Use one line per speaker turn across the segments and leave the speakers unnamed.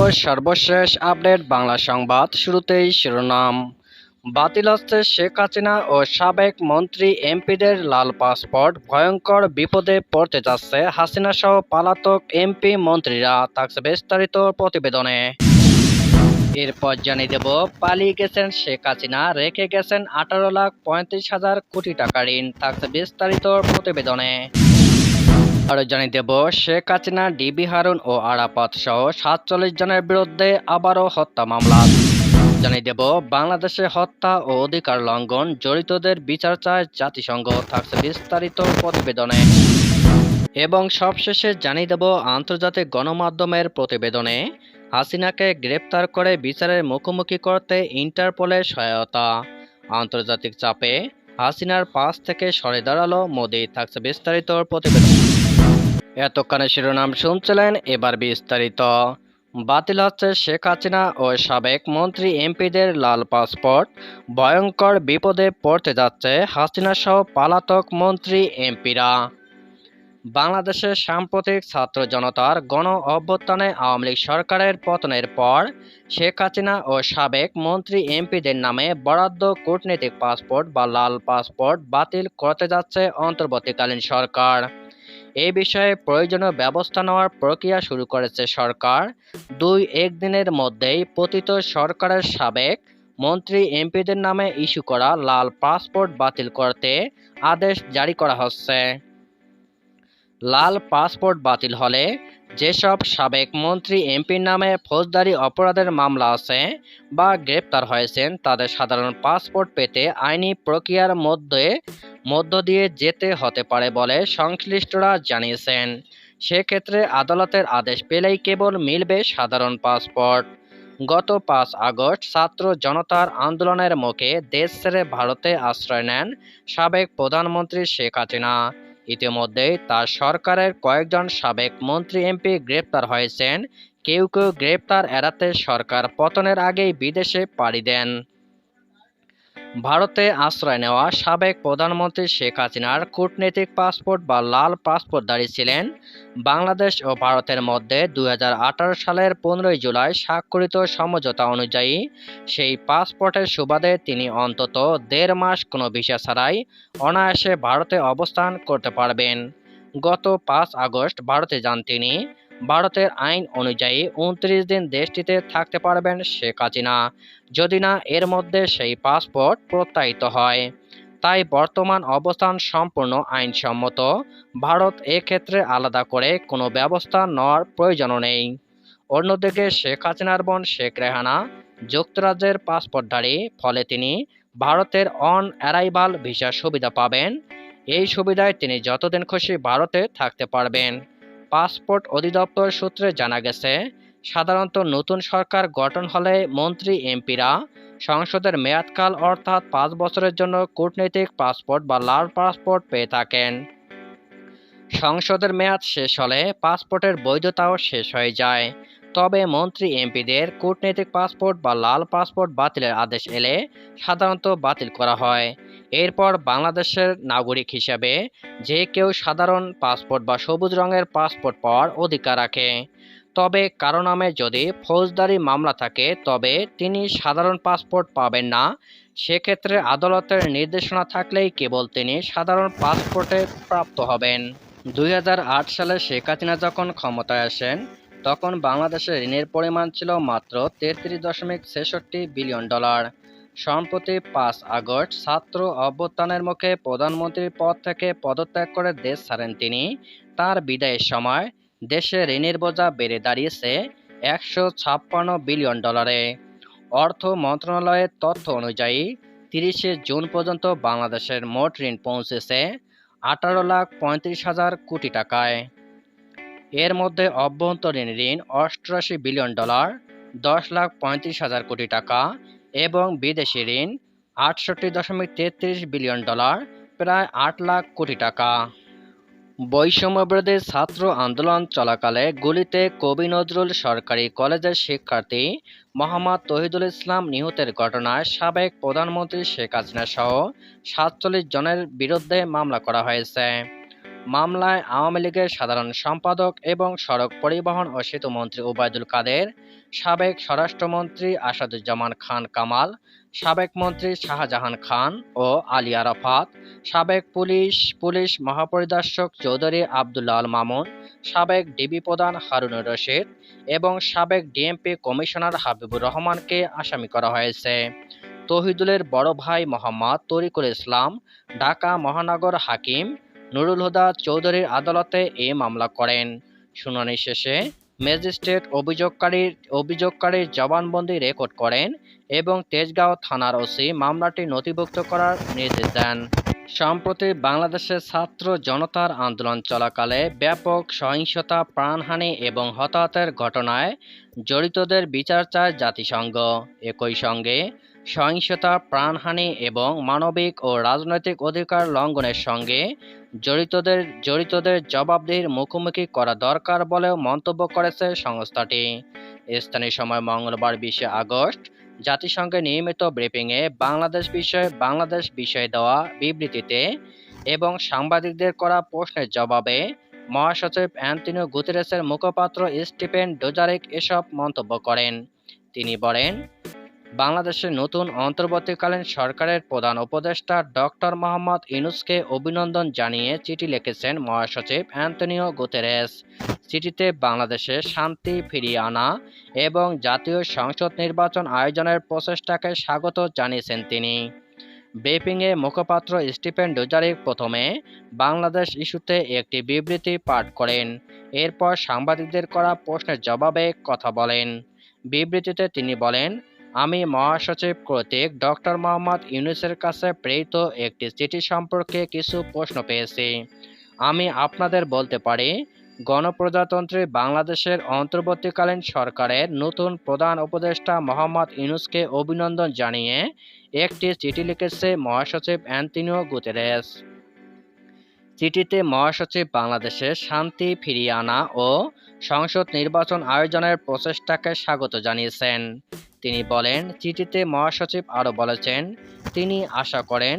খবর সর্বশেষ আপডেট বাংলা সংবাদ শুরুতেই শিরোনাম বাতিল হচ্ছে শেখ হাসিনা ও সাবেক মন্ত্রী এমপিদের লাল পাসপোর্ট ভয়ঙ্কর বিপদে পড়তে যাচ্ছে হাসিনা সহ পালাতক এমপি মন্ত্রীরা থাকছে বিস্তারিত প্রতিবেদনে এরপর জানিয়ে দেব পালিয়ে গেছেন শেখ হাসিনা রেখে গেছেন আঠারো লাখ পঁয়ত্রিশ হাজার কোটি টাকা ঋণ থাকছে বিস্তারিত প্রতিবেদনে আরও জানিয়ে দেব শেখ হাসিনা ডিবি হারুন ও আরাপাত সহ সাতচল্লিশ জনের বিরুদ্ধে আবারও হত্যা মামলা জানিয়ে দেব বাংলাদেশে হত্যা ও অধিকার লঙ্ঘন জড়িতদের বিচার চায় জাতিসংঘ থাকছে বিস্তারিত প্রতিবেদনে এবং সবশেষে জানিয়ে দেব আন্তর্জাতিক গণমাধ্যমের প্রতিবেদনে হাসিনাকে গ্রেপ্তার করে বিচারের মুখোমুখি করতে ইন্টারপোলের সহায়তা আন্তর্জাতিক চাপে হাসিনার পাশ থেকে সরে দাঁড়ালো মোদি থাকছে বিস্তারিত প্রতিবেদন এতক্ষণে শিরোনাম শুনছিলেন এবার বিস্তারিত বাতিল হচ্ছে শেখ হাসিনা ও সাবেক মন্ত্রী এমপিদের লাল পাসপোর্ট ভয়ঙ্কর বিপদে পড়তে যাচ্ছে হাসিনা সহ পালাতক মন্ত্রী এমপিরা বাংলাদেশের সাম্প্রতিক ছাত্র জনতার গণ অভ্যুত্থানে আওয়ামী লীগ সরকারের পতনের পর শেখ হাসিনা ও সাবেক মন্ত্রী এমপিদের নামে বরাদ্দ কূটনৈতিক পাসপোর্ট বা লাল পাসপোর্ট বাতিল করতে যাচ্ছে অন্তর্বর্তীকালীন সরকার এ বিষয়ে প্রয়োজনীয় ব্যবস্থা নেওয়ার প্রক্রিয়া শুরু করেছে সরকার দুই একদিনের মধ্যেই পতিত সরকারের সাবেক মন্ত্রী এমপিদের নামে ইস্যু করা লাল পাসপোর্ট বাতিল করতে আদেশ জারি করা হচ্ছে লাল পাসপোর্ট বাতিল হলে যেসব সাবেক মন্ত্রী এমপির নামে ফৌজদারি অপরাধের মামলা আছে বা গ্রেপ্তার হয়েছেন তাদের সাধারণ পাসপোর্ট পেতে আইনি প্রক্রিয়ার মধ্যে মধ্য দিয়ে যেতে হতে পারে বলে সংশ্লিষ্টরা জানিয়েছেন সেক্ষেত্রে আদালতের আদেশ পেলেই কেবল মিলবে সাধারণ পাসপোর্ট গত পাঁচ আগস্ট ছাত্র জনতার আন্দোলনের মুখে দেশ ছেড়ে ভারতে আশ্রয় নেন সাবেক প্রধানমন্ত্রী শেখ হাসিনা ইতিমধ্যেই তার সরকারের কয়েকজন সাবেক মন্ত্রী এমপি গ্রেপ্তার হয়েছেন কেউ কেউ গ্রেপ্তার এড়াতে সরকার পতনের আগেই বিদেশে পাড়ি দেন ভারতে আশ্রয় নেওয়া সাবেক প্রধানমন্ত্রী শেখ হাসিনার কূটনৈতিক পাসপোর্ট বা লাল পাসপোর্ট দাঁড়িয়ে ছিলেন বাংলাদেশ ও ভারতের মধ্যে দু সালের পনেরোই জুলাই স্বাক্ষরিত সমঝোতা অনুযায়ী সেই পাসপোর্টের সুবাদে তিনি অন্তত দেড় মাস কোনো ভিসা ছাড়াই অনায়াসে ভারতে অবস্থান করতে পারবেন গত পাঁচ আগস্ট ভারতে যান তিনি ভারতের আইন অনুযায়ী উনত্রিশ দিন দেশটিতে থাকতে পারবেন শেখ হাসিনা যদি না এর মধ্যে সেই পাসপোর্ট প্রত্যায়িত হয় তাই বর্তমান অবস্থান সম্পূর্ণ আইনসম্মত ভারত ক্ষেত্রে আলাদা করে কোনো ব্যবস্থা নেওয়ার প্রয়োজন নেই অন্যদিকে শেখ হাসিনার বোন শেখ রেহানা যুক্তরাজ্যের পাসপোর্টধারী ফলে তিনি ভারতের অন অ্যারাইভাল ভিসার সুবিধা পাবেন এই সুবিধায় তিনি যতদিন খুশি ভারতে থাকতে পারবেন পাসপোর্ট অধিদপ্তর সূত্রে জানা গেছে সাধারণত নতুন সরকার গঠন হলে মন্ত্রী এমপিরা সংসদের মেয়াদকাল অর্থাৎ পাঁচ বছরের জন্য কূটনৈতিক পাসপোর্ট বা লাল পাসপোর্ট পেয়ে থাকেন সংসদের মেয়াদ শেষ হলে পাসপোর্টের বৈধতাও শেষ হয়ে যায় তবে মন্ত্রী এমপিদের কূটনৈতিক পাসপোর্ট বা লাল পাসপোর্ট বাতিলের আদেশ এলে সাধারণত বাতিল করা হয় এরপর বাংলাদেশের নাগরিক হিসাবে যে কেউ সাধারণ পাসপোর্ট বা সবুজ রঙের পাসপোর্ট পাওয়ার অধিকার রাখে তবে কারো নামে যদি ফৌজদারি মামলা থাকে তবে তিনি সাধারণ পাসপোর্ট পাবেন না সেক্ষেত্রে আদালতের নির্দেশনা থাকলেই কেবল তিনি সাধারণ পাসপোর্টে প্রাপ্ত হবেন দুই সালে শেখ হাসিনা যখন ক্ষমতায় আসেন তখন বাংলাদেশের ঋণের পরিমাণ ছিল মাত্র তেত্রিশ দশমিক ছেষট্টি বিলিয়ন ডলার সম্প্রতি পাঁচ আগস্ট ছাত্র অভ্যুত্থানের মুখে প্রধানমন্ত্রীর পদ থেকে পদত্যাগ করে দেশ ছাড়েন তিনি তার বিদায়ের সময় দেশে ঋণের বোঝা বেড়ে দাঁড়িয়েছে একশো ছাপ্পান্ন বিলিয়ন ডলারে অর্থ মন্ত্রণালয়ের তথ্য অনুযায়ী তিরিশে জুন পর্যন্ত বাংলাদেশের মোট ঋণ পৌঁছেছে আঠারো লাখ পঁয়ত্রিশ হাজার কোটি টাকায় এর মধ্যে অভ্যন্তরীণ ঋণ অষ্টআশি বিলিয়ন ডলার দশ লাখ পঁয়ত্রিশ হাজার কোটি টাকা এবং বিদেশি ঋণ আটষট্টি দশমিক তেত্রিশ বিলিয়ন ডলার প্রায় আট লাখ কোটি টাকা বৈষম্যবিরোধী ছাত্র আন্দোলন চলাকালে গুলিতে কবি নজরুল সরকারি কলেজের শিক্ষার্থী মোহাম্মদ তহিদুল ইসলাম নিহতের ঘটনায় সাবেক প্রধানমন্ত্রী শেখ হাসিনা সহ সাতচল্লিশ জনের বিরুদ্ধে মামলা করা হয়েছে মামলায় আওয়ামী লীগের সাধারণ সম্পাদক এবং সড়ক পরিবহন ও সেতু মন্ত্রী ওবায়দুল কাদের সাবেক স্বরাষ্ট্রমন্ত্রী আসাদুজ্জামান খান কামাল সাবেক মন্ত্রী শাহজাহান খান ও আলী আরাফাত সাবেক পুলিশ পুলিশ মহাপরিদর্শক চৌধুরী আবদুল্লাল মামুন সাবেক ডিবি প্রধান হারুনুর রশিদ এবং সাবেক ডিএমপি কমিশনার হাবিবুর রহমানকে আসামি করা হয়েছে তহিদুলের বড় ভাই মোহাম্মদ তরিকুল ইসলাম ঢাকা মহানগর হাকিম নুরুল হুদা চৌধুরীর আদালতে এ মামলা করেন শুনানি শেষে ম্যাজিস্ট্রেট অভিযোগকারীর অভিযোগকারীর জবানবন্দি রেকর্ড করেন এবং তেজগাঁও থানার ওসি মামলাটি নথিভুক্ত করার নির্দেশ দেন সম্প্রতি বাংলাদেশের ছাত্র জনতার আন্দোলন চলাকালে ব্যাপক সহিংসতা প্রাণহানি এবং হতাহতের ঘটনায় জড়িতদের বিচার চায় জাতিসংঘ একই সঙ্গে সহিংসতা প্রাণহানি এবং মানবিক ও রাজনৈতিক অধিকার লঙ্ঘনের সঙ্গে জড়িতদের জড়িতদের জবাবদিহির মুখোমুখি করা দরকার বলেও মন্তব্য করেছে সংস্থাটি স্থানীয় সময় মঙ্গলবার বিশে আগস্ট জাতিসংঘের নিয়মিত ব্রিফিংয়ে বাংলাদেশ বিষয়ে বাংলাদেশ বিষয়ে দেওয়া বিবৃতিতে এবং সাংবাদিকদের করা প্রশ্নের জবাবে মহাসচিব অ্যান্তিনো গুতেরেসের মুখপাত্র স্টিফেন ডোজারেক এসব মন্তব্য করেন তিনি বলেন বাংলাদেশের নতুন অন্তর্বর্তীকালীন সরকারের প্রধান উপদেষ্টা ডক্টর মোহাম্মদ ইনুসকে অভিনন্দন জানিয়ে চিঠি লিখেছেন মহাসচিব অ্যান্টনিও গুতেরেস চিঠিতে বাংলাদেশে শান্তি ফিরিয়ে আনা এবং জাতীয় সংসদ নির্বাচন আয়োজনের প্রচেষ্টাকে স্বাগত জানিয়েছেন তিনি ব্রিফিংয়ে মুখপাত্র স্টিফেন ডুজারিক প্রথমে বাংলাদেশ ইস্যুতে একটি বিবৃতি পাঠ করেন এরপর সাংবাদিকদের করা প্রশ্নের জবাবে কথা বলেন বিবৃতিতে তিনি বলেন আমি মহাসচিব কর্তৃক ডক্টর মোহাম্মদ ইউনুসের কাছে প্রেরিত একটি চিঠি সম্পর্কে কিছু প্রশ্ন পেয়েছি আমি আপনাদের বলতে পারি গণপ্রজাতন্ত্রী বাংলাদেশের অন্তর্বর্তীকালীন সরকারের নতুন প্রধান উপদেষ্টা মোহাম্মদ ইউনুসকে অভিনন্দন জানিয়ে একটি চিঠি লিখেছে মহাসচিব অ্যান্তিনিও গুতেরেস চিঠিতে মহাসচিব বাংলাদেশের শান্তি ফিরিয়ে আনা ও সংসদ নির্বাচন আয়োজনের প্রচেষ্টাকে স্বাগত জানিয়েছেন তিনি বলেন চিঠিতে মহাসচিব আরও বলেছেন তিনি আশা করেন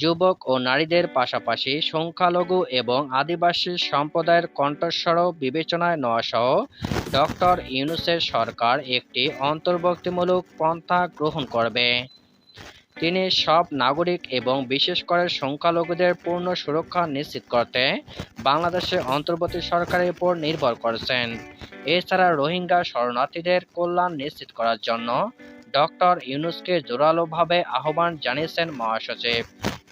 যুবক ও নারীদের পাশাপাশি সংখ্যালঘু এবং আদিবাসী সম্প্রদায়ের কণ্ঠস্বরও বিবেচনায় সহ ডক্টর ইউনুসের সরকার একটি অন্তর্ভুক্তিমূলক পন্থা গ্রহণ করবে তিনি সব নাগরিক এবং বিশেষ করে সংখ্যালঘুদের পূর্ণ সুরক্ষা নিশ্চিত করতে বাংলাদেশে অন্তর্বর্তী সরকারের উপর নির্ভর করেছেন এছাড়া রোহিঙ্গা শরণার্থীদের কল্যাণ নিশ্চিত করার জন্য ডক্টর ইউনুসকে জোরালোভাবে আহ্বান জানিয়েছেন মহাসচিব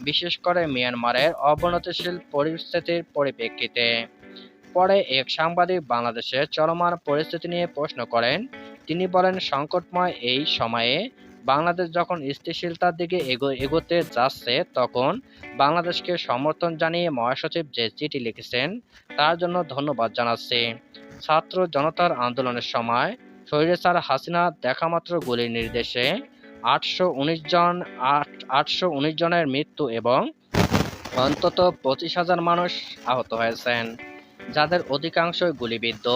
বিশেষ করে মিয়ানমারের অবনতিশীল পরিস্থিতির পরিপ্রেক্ষিতে পরে এক সাংবাদিক বাংলাদেশের চলমান পরিস্থিতি নিয়ে প্রশ্ন করেন তিনি বলেন সংকটময় এই সময়ে বাংলাদেশ যখন স্থিতিশীলতার দিকে এগোতে যাচ্ছে তখন বাংলাদেশকে সমর্থন জানিয়ে মহাসচিব যে চিঠি লিখেছেন তার জন্য ধন্যবাদ জানাচ্ছি ছাত্র জনতার আন্দোলনের সময় স্বৈরাচার হাসিনা দেখামাত্র গুলির নির্দেশে আটশো উনিশ জন আটশো উনিশ জনের মৃত্যু এবং অন্তত পঁচিশ হাজার মানুষ আহত হয়েছেন যাদের অধিকাংশই গুলিবিদ্ধ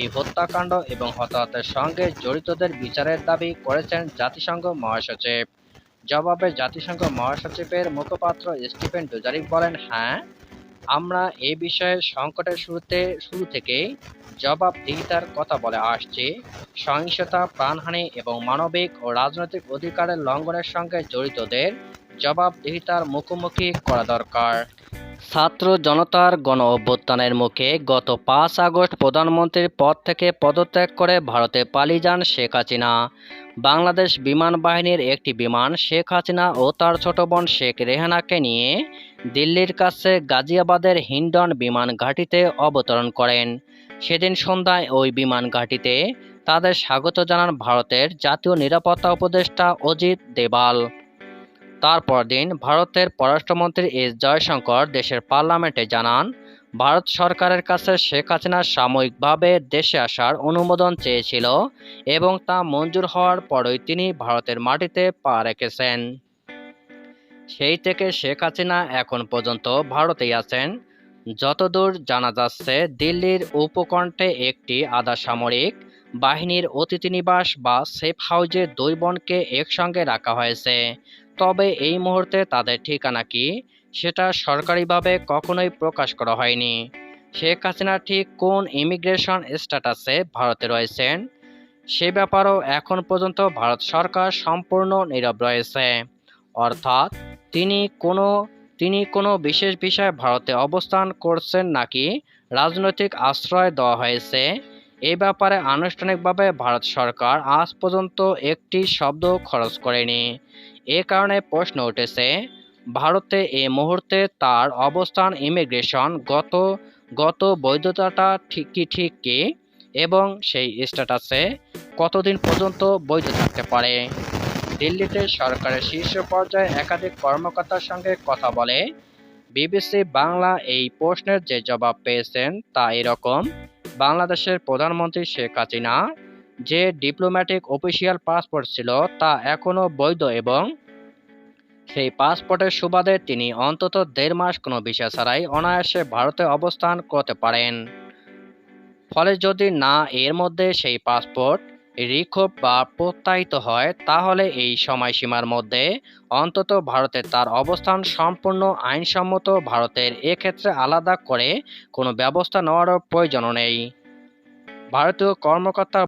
এই হত্যাকাণ্ড এবং হতাহতের সঙ্গে জড়িতদের বিচারের দাবি করেছেন জাতিসংঘ মহাসচিব জবাবে জাতিসংঘ মহাসচিবের মুখপাত্র স্টিফেন ডুজারিক বলেন হ্যাঁ আমরা এ বিষয়ে সংকটের শুরুতে শুরু থেকে জবাবদিহিতার কথা বলে আসছি সহিংসতা প্রাণহানি এবং মানবিক ও রাজনৈতিক অধিকারের লঙ্ঘনের সঙ্গে জড়িতদের জবাবদিহিতার মুখোমুখি করা দরকার ছাত্র জনতার গণ অভ্যুত্থানের মুখে গত পাঁচ আগস্ট প্রধানমন্ত্রীর পদ থেকে পদত্যাগ করে ভারতে পালিয়ে যান শেখ হাসিনা বাংলাদেশ বিমান বাহিনীর একটি বিমান শেখ হাসিনা ও তার ছোট বোন শেখ রেহানাকে নিয়ে দিল্লির কাছে গাজিয়াবাদের হিন্ডন বিমান ঘাঁটিতে অবতরণ করেন সেদিন সন্ধ্যায় ওই বিমান ঘাঁটিতে তাদের স্বাগত জানান ভারতের জাতীয় নিরাপত্তা উপদেষ্টা অজিত দেবাল তারপর দিন ভারতের পররাষ্ট্রমন্ত্রী এস জয়শঙ্কর দেশের পার্লামেন্টে জানান ভারত সরকারের কাছে শেখ হাসিনার সাময়িকভাবে দেশে আসার অনুমোদন চেয়েছিল এবং তা মঞ্জুর হওয়ার পরই তিনি ভারতের মাটিতে পা রেখেছেন সেই থেকে শেখ হাসিনা এখন পর্যন্ত ভারতেই আছেন যতদূর জানা যাচ্ছে দিল্লির উপকণ্ঠে একটি আধা সামরিক বাহিনীর অতিথি নিবাস বা সেফ হাউজে দুই বোনকে একসঙ্গে রাখা হয়েছে তবে এই মুহূর্তে তাদের ঠিকানা কি সেটা সরকারিভাবে কখনোই প্রকাশ করা হয়নি শেখ হাসিনা ঠিক কোন ইমিগ্রেশন স্ট্যাটাসে ভারতে রয়েছেন সে ব্যাপারেও এখন পর্যন্ত ভারত সরকার সম্পূর্ণ নীরব রয়েছে অর্থাৎ তিনি কোনো তিনি কোনো বিশেষ বিষয়ে ভারতে অবস্থান করছেন নাকি রাজনৈতিক আশ্রয় দেওয়া হয়েছে এ ব্যাপারে আনুষ্ঠানিকভাবে ভারত সরকার আজ পর্যন্ত একটি শব্দ খরচ করেনি এ কারণে প্রশ্ন উঠেছে ভারতে এ মুহূর্তে তার অবস্থান ইমিগ্রেশন গত গত বৈধতাটা ঠিক কি ঠিক কি এবং সেই স্ট্যাটাসে কতদিন পর্যন্ত বৈধ থাকতে পারে দিল্লিতে সরকারের শীর্ষ পর্যায়ে একাধিক কর্মকর্তার সঙ্গে কথা বলে বিবিসি বাংলা এই প্রশ্নের যে জবাব পেয়েছেন তা এরকম বাংলাদেশের প্রধানমন্ত্রী শেখ হাসিনা যে ডিপ্লোম্যাটিক অফিসিয়াল পাসপোর্ট ছিল তা এখনও বৈধ এবং সেই পাসপোর্টের সুবাদে তিনি অন্তত দেড় মাস কোনো ভিসা ছাড়াই অনায়াসে ভারতে অবস্থান করতে পারেন ফলে যদি না এর মধ্যে সেই পাসপোর্ট রিক্ষোভ বা প্রত্যাহিত হয় তাহলে এই সময়সীমার মধ্যে অন্তত ভারতে তার অবস্থান সম্পূর্ণ আইনসম্মত ভারতের এক্ষেত্রে আলাদা করে কোনো ব্যবস্থা নেওয়ারও প্রয়োজন নেই ভারতীয় কর্মকর্তা